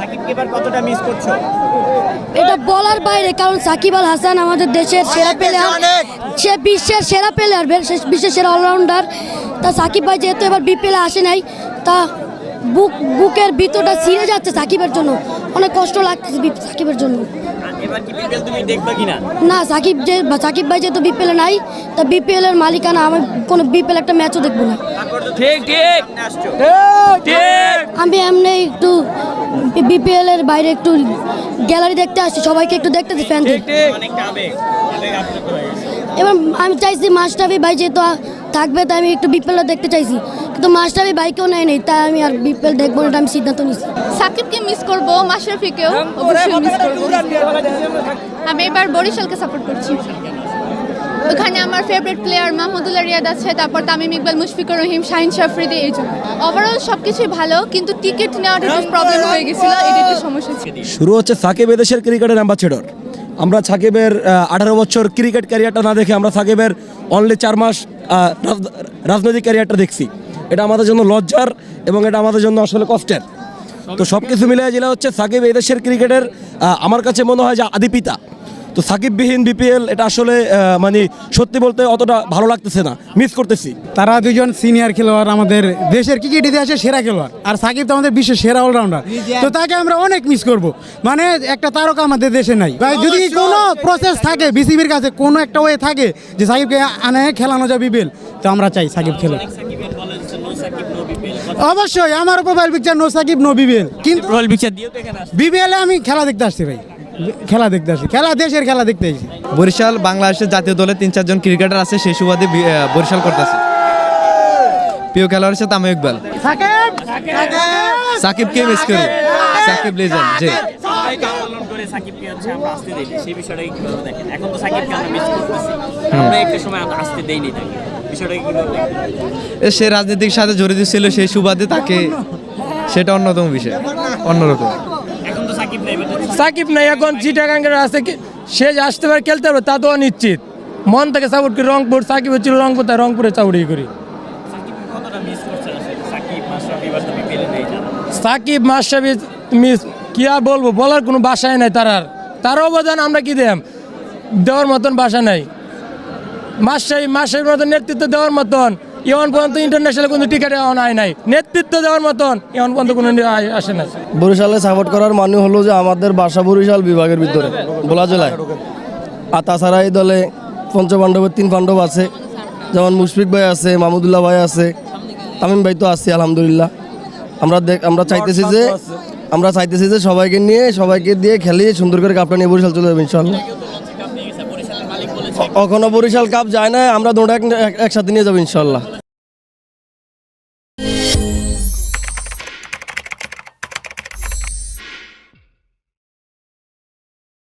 সাকিবকে এবার কতটা মিস করছ? এটা বলার বাইরে কারণ সাকিব আল হাসান আমাদের দেশের সেরা প্লেয়ার সে বিশ্বের সেরা প্লেয়ার বিশ্বের সেরা অলরাউন্ডার তা সাকিব ভাই যেহেতু এবার বিপিএলে আসে নাই তা বুক বুকের ভিতরটা ছিঁড়ে যাচ্ছে সাকিবের জন্য। অনেক কষ্ট লাগতেছে বি- সাকিবের জন্য। আর এবার কি বিপিএল তুমি দেখবা কিনা? না সাকিব যে সাকিব ভাই যেহেতু বিপিএলে নাই তা বিপিএল এর মালিকানা আমি কোনো বিপিএল একটা ম্যাচও দেখব না। ঠিক ঠিক। আসছো। ঠিক। আমি এমনি একটু বিপিএল এর বাইরে একটু গ্যালারি দেখতে আসছি সবাইকে একটু দেখতেছি ফ্যানদের আপ্লুত হয়ে গেছে এবার আমি চাইছি মাস্টারবি ভাই যেহেতু থাকবে তাই আমি একটু বিপিএলটা দেখতে চাইছি। কিন্তু মাস্টারবি ভাইকেও নেয় নেই তাই আমি আর বিপিএল দেখব না আমি সিদ্ধান্ত নিচ্ছি সাকিবকে মিস করব মাশরাফিকেও অবশ্যই মিস করব। আমি এবার বরিশালকে সাপোর্ট করছি। ওখানে আমার ফেভারিট প্লেয়ার মাহমুদুল্লাহ রিয়াদ আছে তারপর তামিম ইকবাল মুশফিকুর রহিম শাহিন শাফরিদি এই জন্য ওভারঅল সব কিছুই ভালো কিন্তু টিকিট নেওয়াটা একটু প্রবলেম হয়ে গেছিল এটা একটু সমস্যা ছিল। শুরু হচ্ছে সাকিব এদেশের ক্রিকেটের অ্যাম্বাসেডর আমরা সাকিবের আঠারো বছর ক্রিকেট ক্যারিয়ারটা না দেখে আমরা সাকিবের অনলি চার মাস রাজনৈতিক ক্যারিয়ারটা দেখছি। এটা আমাদের জন্য লজ্জার এবং এটা আমাদের জন্য আসলে কষ্টের। তো সব কিছু মিলিয়ে জেলা হচ্ছে সাকিব এদেশের ক্রিকেটের আমার কাছে মনে হয় যে আদিপিতা। তো সাকিববিহীন বিপিএল এটা আসলে মানে সত্যি বলতে অতটা ভালো লাগতেছে না। মিস করতেছি। তারা দুজন সিনিয়র খেলোয়াড় আমাদের দেশের ক্রিকেট ইতিহাসে সেরা খেলোয়াড়। আর সাকিব তো আমাদের বিশ্বের সেরা অলরাউন্ডার তো তাকে আমরা অনেক মিস করব। মানে একটা তারকা আমাদের দেশে নাই। ভাই যদি কোনো প্রসেস থাকে বিসিবির কাছে কোনো একটা ওয়ে থাকে যে সাকিবকে আনে খেলানো যায় বিপিএল তো আমরা চাই সাকিব খেলো। অবশ্যই আমার profile picture no Shakib no BPL কিন্তু বিপিএলে আমি খেলা দেখতে আসছি ভাই। খেলা দেখতে আসছি খেলা দেশের খেলা দেখতে আসছি বরিশাল বাংলাদেশের জাতীয় দলে তিন চারজন ক্রিকেটার আছে সেই সুবাদে বরিশাল করতেছে। প্রিয় খেলোয়াড় হচ্ছে তামিম ইকবাল। মিস করি সাকিব লেজেন্ড যে সবাইকে আন্দোলন করে সাকিবকে হচ্ছে আমরা আসতে দেইনি সেই বিষয়টা কীভাবে দেখেন এখন তো সাকিবকে আমরা মিস করতেছি আমরা একটা সময় আসতে দেইনি তাকে বিষয়টাকে কীভাবে দেখেন সে রাজনীতির সাথে জড়িত ছিল সেই সুবাদে তাকে সেটা অন্যতম বিষয়। অন্যরকম। এখন তো সাকিব নাই সাকিব নাই এখন চিটাগাঙ্গের আছে সে আসতে পারে, খেলতে পারবে, তা তো অনিশ্চিত। মন থেকে সাপোর্ট করি, রংপুর, সাকিব হচ্ছিল রংপুর, তাই রংপুরে চাউড়ি করি। সাকিব মাসাবি মিস, কি আর বলব, বলার কোনো বাসায় নাই তার আর। তার অবদান আমরা কি দেম? দেওয়ার মতন বাসা নাই। মাসাই মাসের মতন নেতৃত্ব দেওয়ার মতন। এমন পর্যন্ত ইন্টারন্যাশনাল কোনো টিকিট এমন আয় নাই। নেতৃত্ব দেওয়ার মতন এমন পর্যন্ত কোনো আসে না বরিশালে সাপোর্ট করার মানে হলো যে আমাদের বাসা বরিশাল বিভাগের ভিতরে বলা জেলায়। আর তাছাড়া এই দলে পঞ্চপাণ্ডবের তিন পাণ্ডব আছে। যেমন মুশফিক ভাই আছে, মাহমুদুল্লাহ ভাই আছে, তামিম ভাই তো আছি, আলহামদুলিল্লাহ। আমরা দেখ আমরা চাইতেছি যে আমরা চাইতেছি যে সবাইকে নিয়ে, সবাইকে দিয়ে খেলি সুন্দর করে কাপটা নিয়ে বরিশাল চলে যাবে ইনশাল্লাহ এখনও বরিশাল কাপ যায় না আমরা দুটো এক- একসাথে নিয়ে যাব ইনশাল্লাহ।